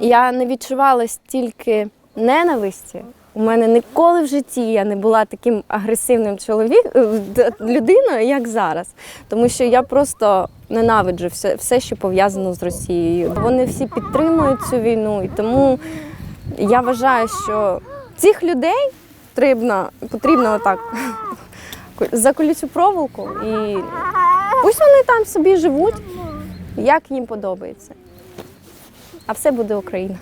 я не відчувала стільки ненависті. У мене ніколи в житті я не була таким агресивним чоловіком людиною, як зараз. Тому що я просто ненавиджу все, все що пов'язано з Росією. Вони всі підтримують цю війну, і тому я вважаю, що цих людей потрібно, потрібно отак за колючу проволоку, і пусть вони там собі живуть, як їм подобається. А все буде Україна.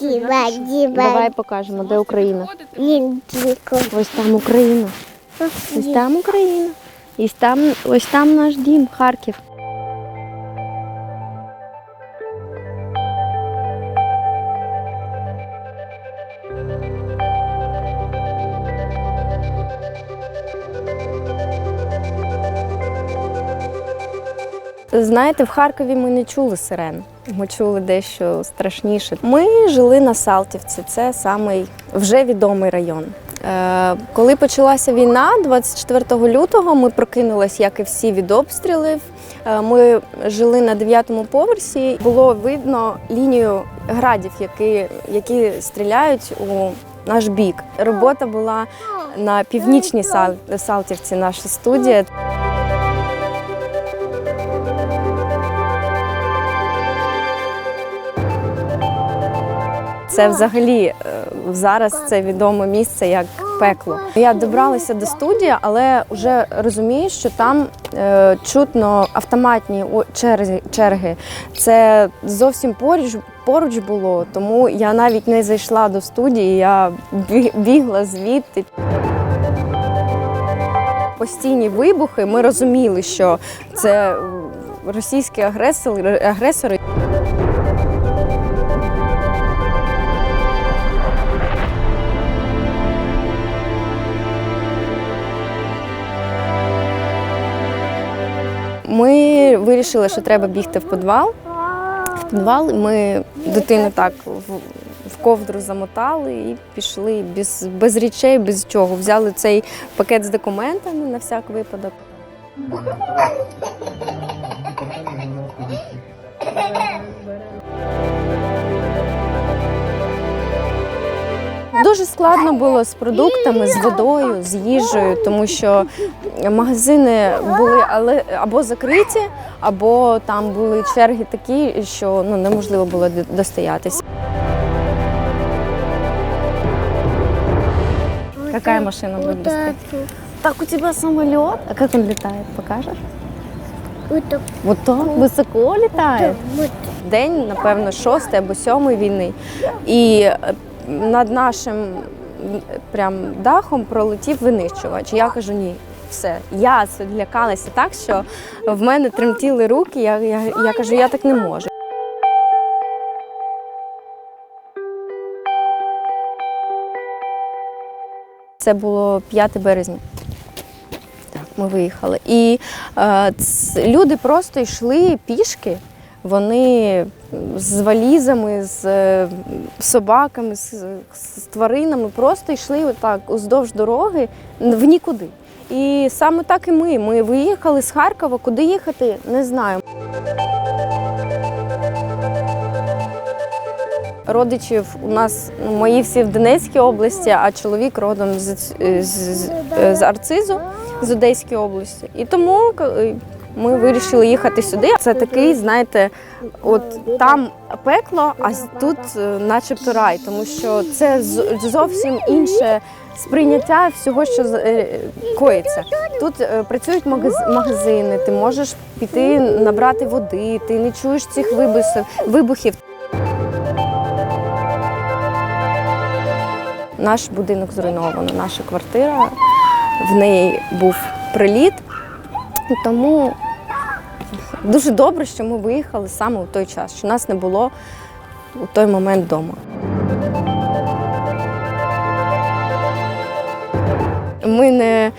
Діба, діба, Давай покажемо, де Україна. Ось там Україна. Ось там Україна. І там, ось там наш дім, Харків. Знаєте, в Харкові ми не чули сирен. Ми чули дещо страшніше. Ми жили на Салтівці, це самий вже відомий район. Е, Коли почалася війна, 24 лютого, ми прокинулись, як і всі від обстрілів. Е, Ми жили на 9-му поверсі. Було видно лінію градів, які, які стріляють у наш бік. Робота була на північній Сал- Салтівці, наша студія. Це взагалі е, зараз це відоме місце як пекло. Я добралася до студії, але вже розумію, що там е, чутно автоматні черги. Це зовсім поруч, поруч було, тому я навіть не зайшла до студії, я бігла звідти. Постійні вибухи. Ми розуміли, що це російські агресори. Вирішили, що треба бігти в підвал. В підвал ми дитину так в, ковдру замотали і пішли без, без речей, без чого. Взяли цей пакет з документами на всяк випадок. Дуже складно було з продуктами, з водою, з їжею, тому що магазини були але або закриті, або там були черги такі, що ну неможливо було д- достоятись. Какая машина будет быстрее? Так, у тебя самолет. А как он летает? Покажешь? Ото, Вот то високо літає. День, напевно, шостий або сьомий війни. І е, над нашим прям дахом пролетів винищувач. Я кажу, ні, все. Я злякалася так, що в мене тремтіли руки. Я, я, я кажу, я так не можу. Це було 5 березня. Так, ми виїхали. І е, ц- люди просто йшли пішки. Вони з валізами, з е, собаками, з, з тваринами просто йшли отак уздовж дороги в нікуди. І саме так і ми. Ми виїхали з Харкова. Куди їхати, не знаю. Родичів у нас ну, мої всі в Донецькій області, а чоловік родом з, з, з, з Арцизу з Одеської області. І тому ми вирішили їхати сюди. Це такий, знаєте, от там пекло, а тут е, начебто рай, тому що це зовсім інше сприйняття всього, що е, коїться. Тут е, працюють магаз- магазини, ти можеш піти набрати води, ти не чуєш цих вибухів. Наш будинок зруйновано, наша квартира, в неї був приліт. Тому дуже добре, що ми виїхали саме у той час, що нас не було у той момент вдома. Ми не,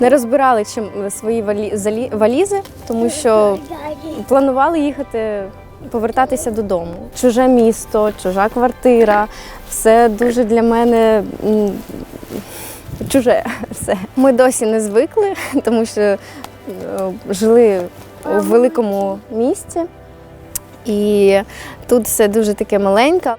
не розбирали чим свої валі, валізи, тому що планували їхати, повертатися додому. Чуже місто, чужа квартира. Все дуже для мене чуже все. Ми досі не звикли, тому що е, жили у великому місті, і тут все дуже таке маленьке.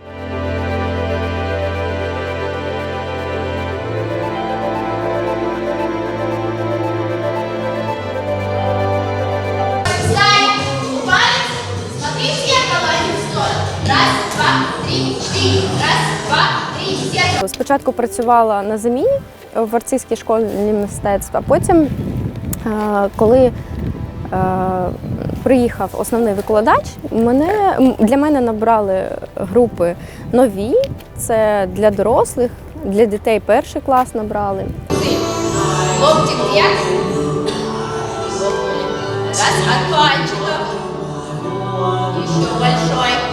Спочатку працювала на заміні в арцистській школі мистецтва. Потім, е, коли приїхав основний викладач, мене, для мене набрали групи нові. Це для дорослих, для дітей перший клас набрали. Хлопчик вверх. Раз, от пальчиков. Еще большой.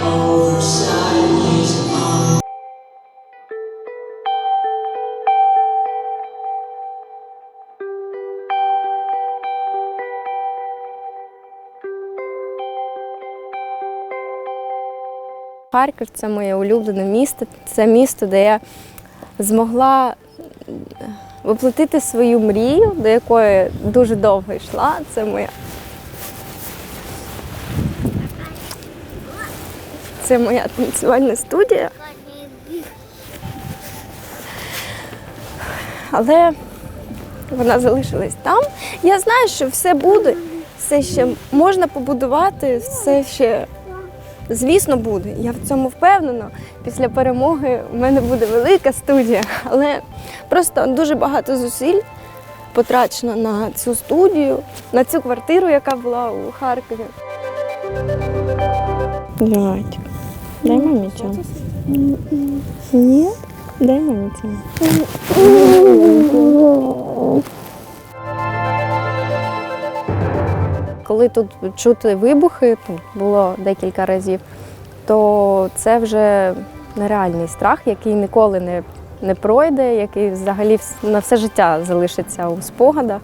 Харків це моє улюблене місто. Це місто, де я змогла воплотити свою мрію, до якої дуже довго йшла. Це моя. Це моя танцювальна студія. Але вона залишилась там. Я знаю, що все буде, все ще можна побудувати, все ще Звісно, буде. Я в цьому впевнена. Після перемоги в мене буде велика студія, але просто дуже багато зусиль потрачено на цю студію, на цю квартиру, яка була у Харкові. Давайте. Дай мамі цьому. Ні? Дай мамі цьому. Коли тут чути вибухи, тут було декілька разів, то це вже нереальний страх, який ніколи не, не пройде, який взагалі на все життя залишиться у спогадах.